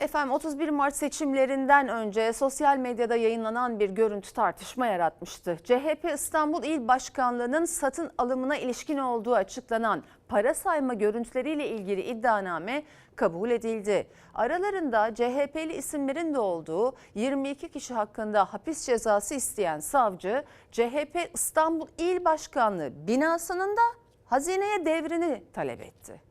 Efendim 31 Mart seçimlerinden önce sosyal medyada yayınlanan bir görüntü tartışma yaratmıştı. CHP İstanbul İl Başkanlığı'nın satın alımına ilişkin olduğu açıklanan para sayma görüntüleriyle ilgili iddianame kabul edildi. Aralarında CHP'li isimlerin de olduğu 22 kişi hakkında hapis cezası isteyen savcı CHP İstanbul İl Başkanlığı binasının da hazineye devrini talep etti.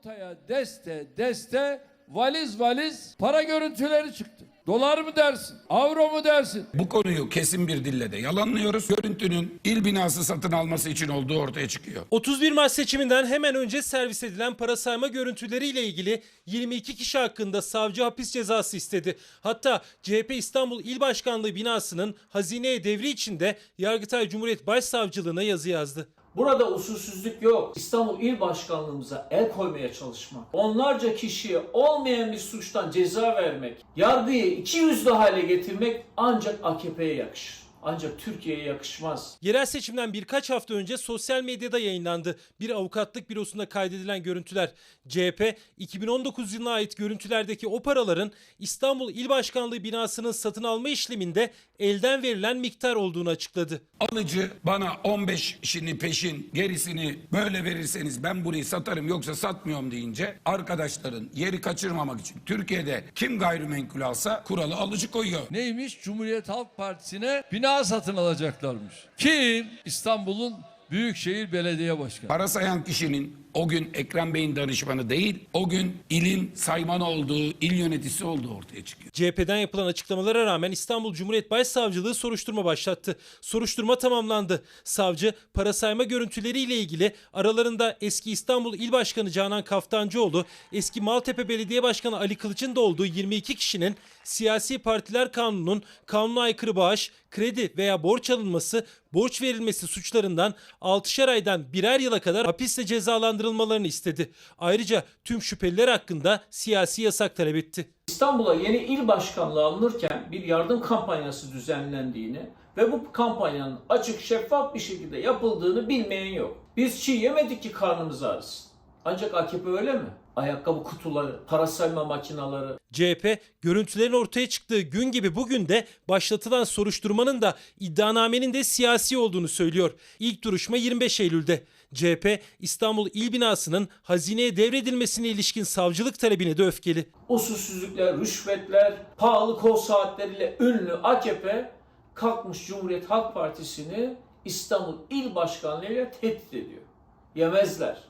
Ortaya deste deste valiz valiz para görüntüleri çıktı. Dolar mı dersin? Avro mu dersin? Bu konuyu kesin bir dille de yalanlıyoruz. Görüntünün il binası satın alması için olduğu ortaya çıkıyor. 31 Mart seçiminden hemen önce servis edilen para sayma görüntüleriyle ilgili 22 kişi hakkında savcı hapis cezası istedi. Hatta CHP İstanbul İl Başkanlığı binasının hazineye devri içinde Yargıtay Cumhuriyet Başsavcılığına yazı yazdı. Burada usulsüzlük yok. İstanbul İl Başkanlığımıza el koymaya çalışmak, onlarca kişiye olmayan bir suçtan ceza vermek, yargıyı iki yüzlü hale getirmek ancak AKP'ye yakışır. Ancak Türkiye'ye yakışmaz. Yerel seçimden birkaç hafta önce sosyal medyada yayınlandı. Bir avukatlık bürosunda kaydedilen görüntüler. CHP 2019 yılına ait görüntülerdeki o paraların İstanbul İl Başkanlığı binasının satın alma işleminde elden verilen miktar olduğunu açıkladı. Alıcı bana 15 işini peşin gerisini böyle verirseniz ben burayı satarım yoksa satmıyorum deyince arkadaşların yeri kaçırmamak için Türkiye'de kim gayrimenkul alsa kuralı alıcı koyuyor. Neymiş? Cumhuriyet Halk Partisi'ne bina satın alacaklarmış. Kim? İstanbul'un Büyükşehir Belediye Başkanı. Para sayan kişinin o gün Ekrem Bey'in danışmanı değil, o gün ilin saymanı olduğu, il yöneticisi olduğu ortaya çıkıyor. CHP'den yapılan açıklamalara rağmen İstanbul Cumhuriyet Başsavcılığı soruşturma başlattı. Soruşturma tamamlandı. Savcı para sayma görüntüleriyle ilgili aralarında eski İstanbul İl Başkanı Canan Kaftancıoğlu, eski Maltepe Belediye Başkanı Ali Kılıç'ın da olduğu 22 kişinin siyasi partiler kanunun kanuna aykırı bağış, kredi veya borç alınması, borç verilmesi suçlarından 6'şer aydan birer yıla kadar hapisle cezalandırılmalarını istedi. Ayrıca tüm şüpheliler hakkında siyasi yasak talep etti. İstanbul'a yeni il başkanlığı alınırken bir yardım kampanyası düzenlendiğini ve bu kampanyanın açık şeffaf bir şekilde yapıldığını bilmeyen yok. Biz çiğ yemedik ki karnımız ağrısın. Ancak AKP öyle mi? Ayakkabı kutuları, para sayma makineleri, CHP görüntülerin ortaya çıktığı gün gibi bugün de başlatılan soruşturmanın da iddianamenin de siyasi olduğunu söylüyor. İlk duruşma 25 Eylül'de. CHP İstanbul İl Binası'nın hazineye devredilmesine ilişkin savcılık talebine de öfkeli. usulsüzlükler, rüşvetler, pahalı kol saatleriyle ünlü AKP kalkmış Cumhuriyet Halk Partisi'ni İstanbul İl Başkanlığı'yla tehdit ediyor. Yemezler.